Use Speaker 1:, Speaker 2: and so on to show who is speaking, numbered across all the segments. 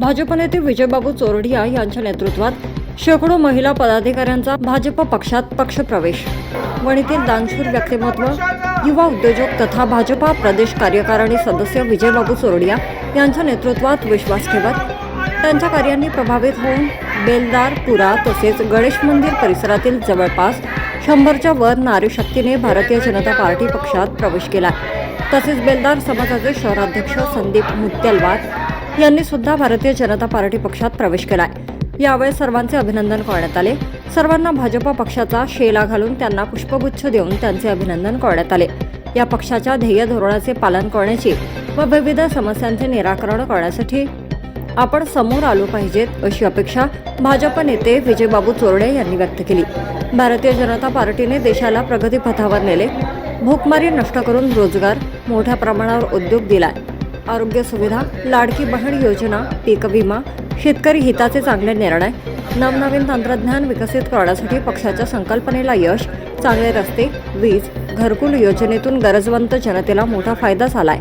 Speaker 1: भाजप नेते विजयबाबू चोरडिया यांच्या नेतृत्वात शेकडो महिला पदाधिकाऱ्यांचा भाजप पक्षात पक्षप्रवेश. वणीतील दानशूर व्यक्तिमत्व युवा उद्योजक तथा भाजपा प्रदेश कार्यकारिणी सदस्य विजयबाबू चोरडिया यांच्या नेतृत्वात विश्वास ठेवत त्यांच्या कार्यांनी प्रभावित होऊन बेलदार पुरा तसेच गणेश मंदिर परिसरातील जवळपास शंभरच्या वर नारी शक्तीने भारतीय जनता पार्टी पक्षात प्रवेश केला. तसेच बेलदार समाजाचे शहराध्यक्ष संदीप मुत्यालवार यांनी सुद्धा भारतीय जनता पार्टी पक्षात प्रवेश केलाय. यावेळी सर्वांचे अभिनंदन करण्यात आले. सर्वांना भाजपा पक्षाचा शेला घालून त्यांना पुष्पगुच्छ देऊन त्यांचे अभिनंदन करण्यात आले. या पक्षाच्या ध्येय धोरणाचे पालन करण्याची व विविध समस्यांचे निराकरण करण्यासाठी आपण समोर आलो पाहिजेत अशी अपेक्षा भाजप नेते विजयबाबू चोरडे यांनी व्यक्त केली. भारतीय जनता पार्टीने देशाला प्रगतीपथावर नेले. भूकमारी नष्ट करून रोजगार मोठ्या प्रमाणावर उद्योग दिलाय. आरोग्य सुविधा लाडकी बहीण योजना पीक विमा शेतकरी हिताचे चांगले निर्णय नवनवीन तंत्रज्ञान विकसित करण्यासाठी पक्षाच्या संकल्पनेला यश चांगले रस्ते वीज घरकुल योजनेतून गरजवंत जनतेला मोठा फायदा झालाय.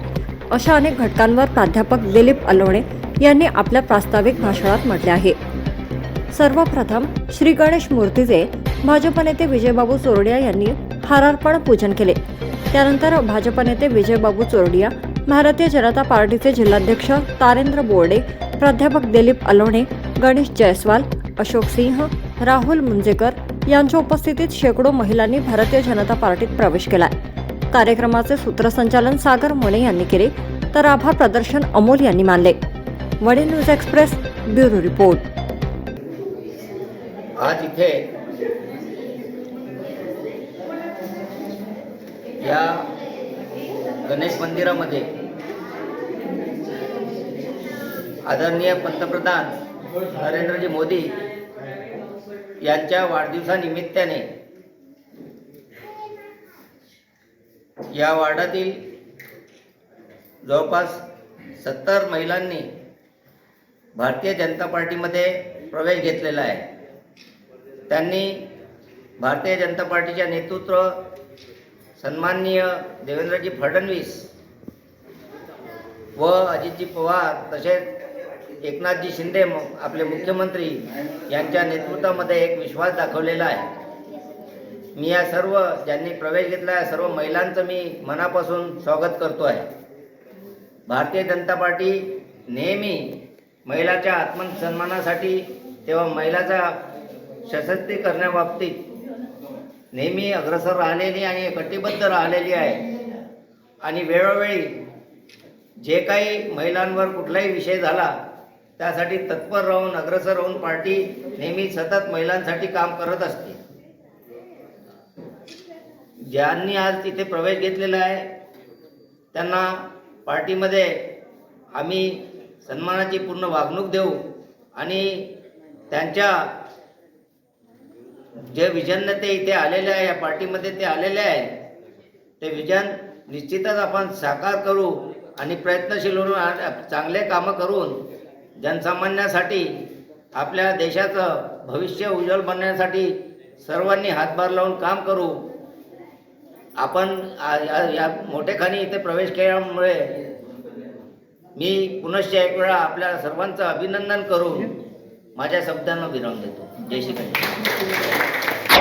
Speaker 1: अशा अनेक घटकांवर प्राध्यापक दिलीप अलोणे यांनी आपल्या प्रास्ताविक भाषणात म्हटले आहे. सर्वप्रथम श्री गणेश मूर्तीचे भाजप नेते विजयबाबू चोरडिया यांनी हारार्पण पूजन केले. त्यानंतर भाजप नेते विजयबाबू चोरडिया भारतीय जनता पार्टीचे जिल्हाध्यक्ष तारेंद्र बोर्डे प्राध्यापक दिलीप अलोणे गणेश जयस्वाल अशोक सिंह राहुल मुंजेकर यांच्या उपस्थितीत शेकडो महिलांनी भारतीय जनता पार्टीत प्रवेश केला कार्यक्रमाचे सूत्रसंचालन सागर मोने यांनी केले तर आभा प्रदर्शन अमोल यांनी मानले. वडे न्यूज एक्सप्रेस ब्युरो रिपोर्ट.
Speaker 2: आज इथे या गणेश मंदिरामध्ये आदरणीय पंतप्रधान नरेंद्रजी मोदी यांच्या वाढदिवसानिमित्ताने या वार्डातील जवळपास सत्तर महिलांनी भारतीय जनता पार्टीमध्ये प्रवेश घेतलेला आहे. त्यांनी भारतीय जनता पार्टीच्या नेतृत्व सन्माननीय देवेंद्रजी फडणवीस व अजितजी पवार तसेच एकनाथजी शिंदे आपले मुख्यमंत्री यांच्या नेतृत्वामध्ये एक विश्वास दाखवलेला आहे. मी या सर्व ज्यांनी प्रवेश घेतला आहे सर्व महिलांचं मी मनापासून स्वागत करतो आहे. भारतीय जनता पार्टी नेहमी महिलाच्या आत्मसन्मानासाठी तेव्हा महिलाचा सशक्तीकरणाबाबतीत नेहमी अग्रसर राहिलेली आणि कटिबद्ध राहिलेली आहे. आणि वेळोवेळी जे काही महिलांवर कुठलाही विषय झाला त्यासाठी तत्पर राहून अग्रसर राहून पार्टी नेहमी सतत महिलांसाठी काम करत असते. ज्यांनी आज तिथे प्रवेश घेतलेला आहे त्यांना पार्टीमध्ये आम्ही सन्मानाची पूर्ण वागणूक देऊ आणि त्यांच्या जे विजनने ते इथे आलेले आहे या पार्टीमध्ये ते आलेले आहे ते विजन निश्चितच आपण साकार करू आणि प्रयत्नशील होऊन चांगले कामं करून जनसामान्यासाठी आपल्या देशाचं भविष्य उज्ज्वल बनण्यासाठी सर्वांनी हातभार लावून काम करू. आपण या- या मोठेखानी इथे प्रवेश केल्यामुळे मी पुनश्च एक वेळा आपल्या सर्वांचं अभिनंदन करून माझ्या शब्दांना विराम देतो. जय श्री कृष्ण.